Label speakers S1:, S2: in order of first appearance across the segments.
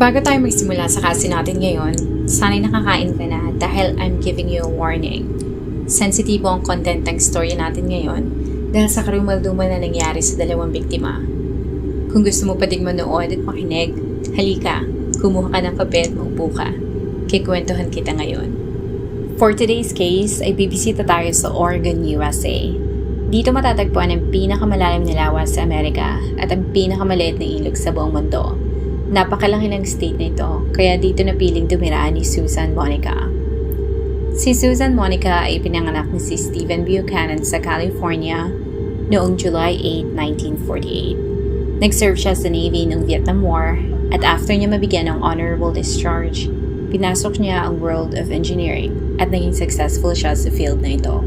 S1: Bago tayo magsimula sa kasi natin ngayon, sana'y nakakain ka na dahil I'm giving you a warning. Sensitibo ang content ng story natin ngayon dahil sa karumalduman na nangyari sa dalawang biktima. Kung gusto mo pa ding manood at makinig, halika, kumuha ka ng kape at maupo ka. Kikwentuhan kita ngayon. For today's case ay bibisita tayo sa Oregon, USA. Dito matatagpuan ang pinakamalalim na lawas sa Amerika at ang pinakamaliit na ilog sa buong mundo. Napakalaki ng state na ito, kaya dito napiling dumiraan ni Susan Monica. Si Susan Monica ay pinanganak ni si Stephen Buchanan sa California noong July 8, 1948. Nag-serve siya sa Navy noong Vietnam War at after niya mabigyan ng honorable discharge, pinasok niya ang world of engineering at naging successful siya sa field na ito.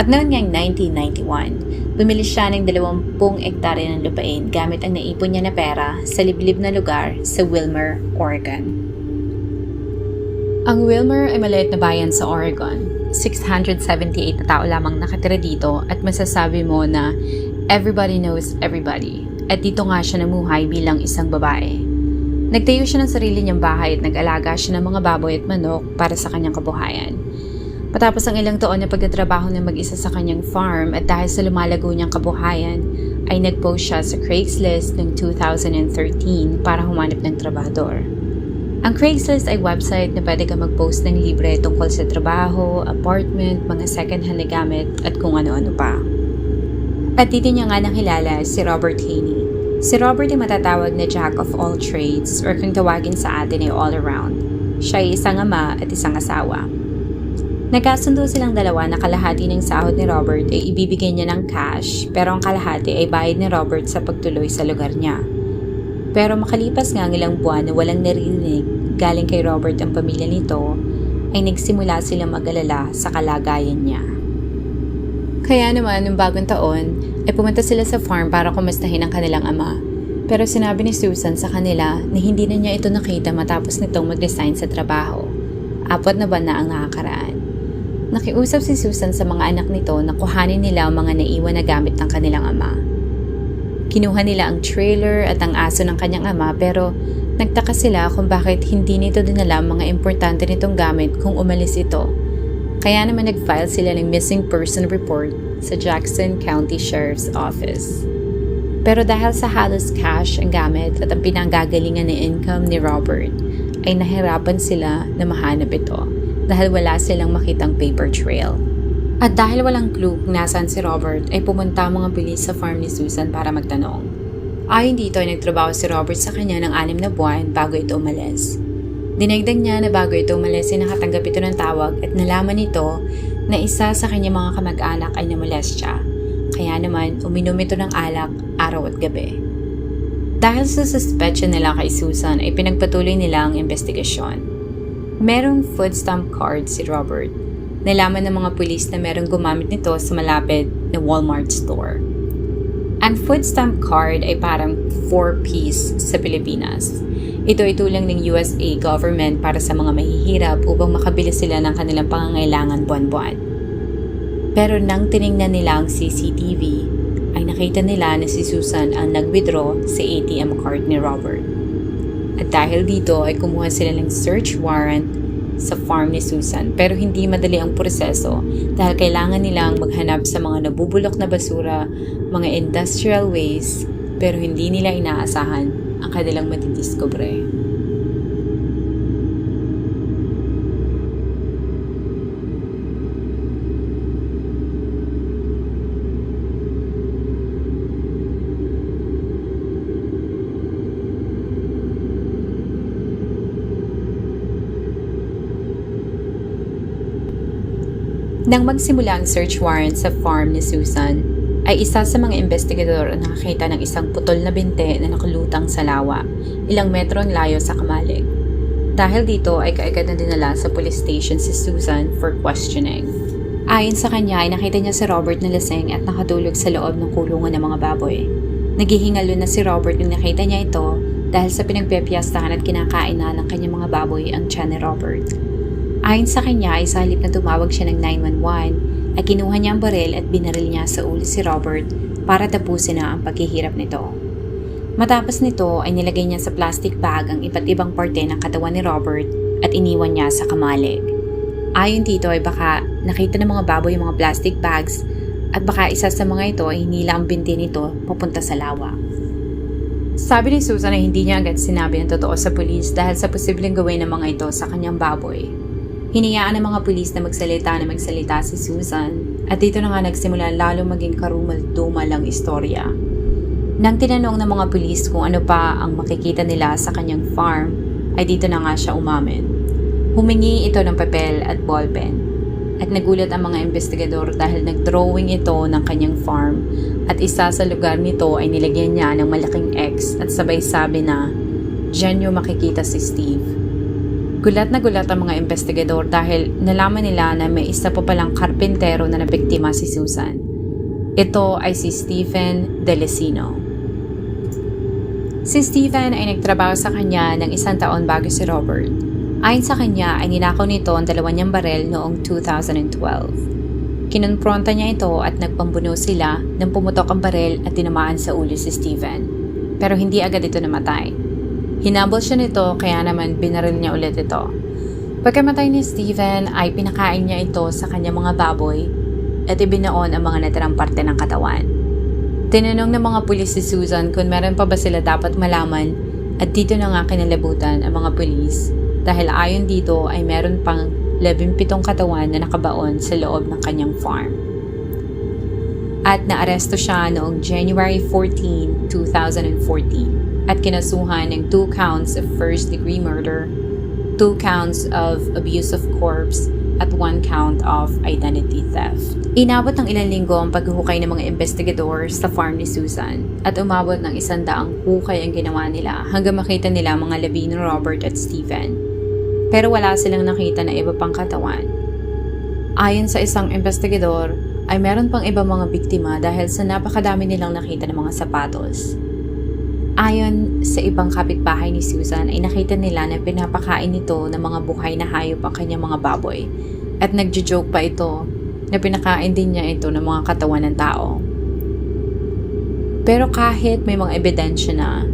S1: At noon ngang 1991, bumili siya ng 20 ektarya ng lupain gamit ang naipon niya na pera sa liblib na lugar sa Wilmer, Oregon. Ang Wilmer ay maliit na bayan sa Oregon. 678 na tao lamang nakatira dito at masasabi mo na everybody knows everybody. At dito nga siya namuhay bilang isang babae. Nagtayo siya ng sarili niyang bahay at nag-alaga siya ng mga baboy at manok para sa kanyang kabuhayan. Matapos ang ilang taon na pagtatrabaho ng mag-isa sa kanyang farm at dahil sa lumalago niyang kabuhayan, ay nag-post siya sa Craigslist noong 2013 para humanap ng trabahador. Ang Craigslist ay website na pwede ka mag-post ng libre tungkol sa trabaho, apartment, mga second-hand na gamit at kung ano-ano pa. At dito niya nga nakilala si Robert Haney. Si Robert ay matatawag na jack of all trades or kung tawagin sa atin ay all around. Siya ay isang ama at isang asawa. Nagkasundo silang dalawa na kalahati ng sahod ni Robert ay ibibigay niya ng cash pero ang kalahati ay bayad ni Robert sa pagtuloy sa lugar niya. Pero makalipas nga ang ilang buwan na walang narinig galing kay Robert ang pamilya nito, ay nagsimula silang mag-alala sa kalagayan niya. Kaya naman, nung bagong taon, ay pumunta sila sa farm para kumustahin ang kanilang ama. Pero sinabi ni Susan sa kanila na hindi na niya ito nakita matapos nitong mag-resign sa trabaho. Apat na ba na ang nakakaraan? Nakiusap si Susan sa mga anak nito na kuhanin nila ang mga naiwan na gamit ng kanilang ama. Kinuha nila ang trailer at ang aso ng kanyang ama pero nagtaka sila kung bakit hindi nito dinala ang mga importante nitong gamit kung umalis ito. Kaya naman nag-file sila ng missing person report sa Jackson County Sheriff's Office. Pero dahil sa halos cash ang gamit at ang pinanggagalingan ng income ni Robert, ay nahirapan sila na mahanap ito dahil wala silang makitang paper trail. At dahil walang clue kung nasaan si Robert, ay pumunta ang mga pulis sa farm ni Susan para magtanong. Ayon dito ay nagtrabaho si Robert sa kanya ng anim na buwan bago ito umalis. Dinagdag niya na bago ito umalis ay nakatanggap ito ng tawag at nalaman nito na isa sa kanyang mga kamag-anak ay namoles siya. Kaya naman uminom ito ng alak araw at gabi. Dahil sa suspetsyon nila kay Susan ay pinagpatuloy nila ang investigasyon. Merong food stamp card si Robert. Nalaman ng mga pulis na merong gumamit nito sa malapit na Walmart store. Ang food stamp card ay parang 4-piece sa Pilipinas. Ito ay tulang ng USA government para sa mga mahihirap upang makabili sila ng kanilang pangangailangan buwan-buwan. Pero nang tiningnan nila ang CCTV, ay nakita nila na si Susan ang nag-withdraw sa ATM card ni Robert. At dahil dito ay kumuha sila ng search warrant sa farm ni Susan pero hindi madali ang proseso dahil kailangan nilang maghanap sa mga nabubulok na basura, mga industrial waste pero hindi nila inaasahan ang kanilang matidiscover. Nang magsimula ang search warrant sa farm ni Susan, ay isa sa mga investigador ang nakakita ng isang putol na binte na nakulutang sa lawa, ilang metro ang layo sa kamalig. Dahil dito ay kaagad na dinala sa police station si Susan for questioning. Ayon sa kanya ay nakita niya si Robert na lasing at nakatulog sa loob ng kulungan ng mga baboy. Naghihingalo na si Robert nung nakita niya ito dahil sa pinagpepiyastahan at kinakain na ng kanyang mga baboy ang tiyan ni Robert. Ayon sa kanya ay sa halip na tumawag siya ng 911 ay kinuha niya ang baril at binaril niya sa ulo si Robert para tapusin na ang paghihirap nito. Matapos nito ay nilagay niya sa plastic bag ang iba't ibang parte ng katawan ni Robert at iniwan niya sa kamalig. Ayon dito ay baka nakita ng mga baboy yung mga plastic bags at baka isa sa mga ito ay hinila ang binti nito papunta sa lawa. Sabi ni Susan na hindi niya agad sinabi ang totoo sa pulis dahil sa posibleng gawin ng mga ito sa kanyang baboy. Hiniyaan ng mga pulis na magsalita na magsalita si Susan at dito na nga nagsimula lalo maging karumal-dumal ang istorya. Nang tinanong ng mga pulis kung ano pa ang makikita nila sa kanyang farm, ay dito na nga siya umamin. Humingi ito ng papel at ballpen. At nagulat ang mga investigador dahil nag-drawing ito ng kanyang farm at isa sa lugar nito ay nilagyan niya ng malaking X at sabay sabi na, Diyan niyo makikita si Steve. Gulat na gulat ang mga investigador dahil nalaman nila na may isa pa palang karpintero na nabiktima si Susan. Ito ay si Stephen Delesino. Si Stephen ay nagtrabaho sa kanya ng isang taon bago si Robert. Ayon sa kanya ay ninakaw nito ang dalawa niyang barel noong 2012. Kinonfronta niya ito at nagpambuno sila nang pumutok ang barel at tinamaan sa ulo si Stephen. Pero hindi agad ito namatay. Hinabol siya nito kaya naman binaril niya ulit ito. Pagkamatay ni Stephen ay pinakain niya ito sa kanyang mga baboy at ibinaon ang mga natirang parte ng katawan. Tinanong ng mga pulis si Susan kung meron pa ba sila dapat malaman at dito na nga kinalabutan ang mga pulis dahil ayon dito ay meron pang 17 katawan na nakabaon sa loob ng kanyang farm. At naaresto siya noong January 14, 2014 at kinasuhan ng 2 counts of first-degree murder, 2 counts of abuse of corpse, at 1 count of identity theft. Inabot ng ilang linggo ang paghuhukay ng mga investigador sa farm ni Susan at umabot ng isang daang hukay ang ginawa nila hanggang makita nila mga labi ni Robert at Stephen. Pero wala silang nakita na iba pang katawan. Ayon sa isang investigador, ay meron pang iba mga biktima dahil sa napakadami nilang nakita ng mga sapatos. Ayon sa ibang kapitbahay ni Susan ay nakita nila na pinapakain nito ng mga buhay na hayop ang kanyang mga baboy at nagjo-joke pa ito na pinakain din niya ito ng mga katawan ng tao. Pero kahit may mga ebidensya na,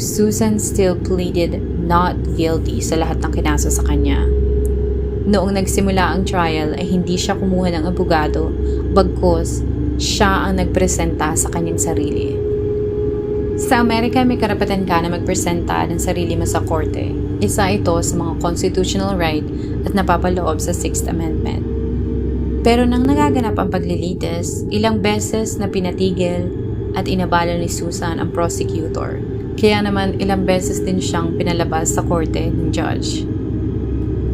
S1: Susan still pleaded not guilty sa lahat ng kinaso sa kanya. Noong nagsimula ang trial ay hindi siya kumuha ng abogado bagkos siya ang nagpresenta sa kanyang sarili. Sa Amerika, may karapatan ka na magpresenta ng sarili mo sa korte. Isa ito sa mga constitutional right at napapaloob sa Sixth Amendment. Pero nang nagaganap ang paglilitis, ilang beses na pinatigil at inabala ni Susan ang prosecutor. Kaya naman ilang beses din siyang pinalabas sa korte ng judge.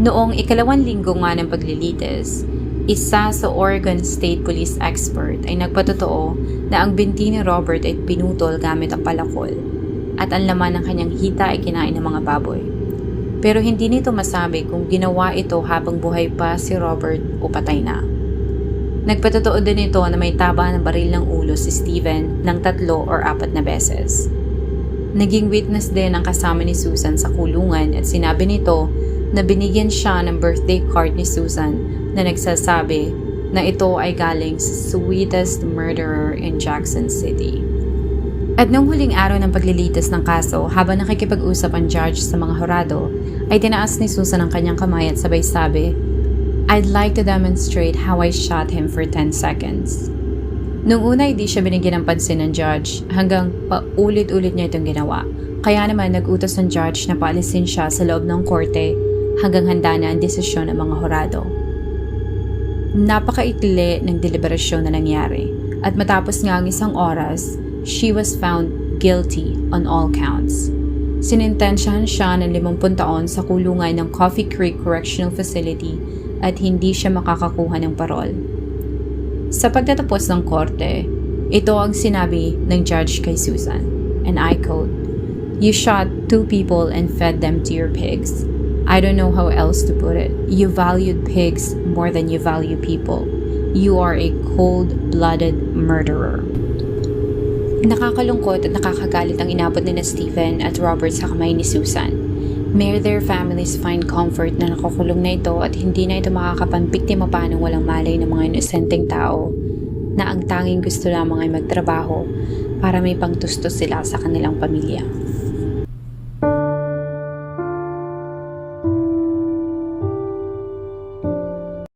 S1: Noong ikalawang linggo nga ng paglilitis, isa sa Oregon State Police expert ay nagpatotoo na ang binti ni Robert ay pinutol gamit ang palakol at ang laman ng kanyang hita ay kinain ng mga baboy. Pero hindi nito masabi kung ginawa ito habang buhay pa si Robert o patay na. Nagpatotoo din ito na may taba ng baril ng ulo si Steven ng tatlo or apat na beses. Naging witness din ang kasama ni Susan sa kulungan at sinabi nito na binigyan siya ng birthday card ni Susan na nagsasabi na ito ay galing sa sweetest murderer in Jackson City. At nung huling araw ng paglilitis ng kaso, habang nakikipag-usap ang judge sa mga horado, ay tinaas ni Susan ang kanyang kamay at sabay sabi, I'd like to demonstrate how I shot him for 10 seconds. Nung una, hindi siya binigyan ng pansin ng judge hanggang paulit-ulit niya itong ginawa. Kaya naman nag-utos ng judge na paalisin siya sa loob ng korte hanggang handa na ang desisyon ng mga horado. Napakaikli ng deliberasyon na nangyari at matapos nga ang isang oras, she was found guilty on all counts. Sinintensyahan siya ng 50 taon sa kulungan ng Coffee Creek Correctional Facility at hindi siya makakakuha ng parol. Sa pagtatapos ng korte, ito ang sinabi ng judge kay Susan, and I quote, You shot two people and fed them to your pigs. I don't know how else to put it. You valued pigs more than you value people. You are a cold-blooded murderer. Nakakalungkot at nakakagalit ang inabot ni na Stephen at Robert sa kamay ni Susan. May their families find comfort na nakukulong na ito at hindi na ito makakapanbiktima pa ng walang malay ng mga inosenteng tao. na ang tanging gusto lamang ay magtrabaho para may pangtustos sila sa kanilang pamilya.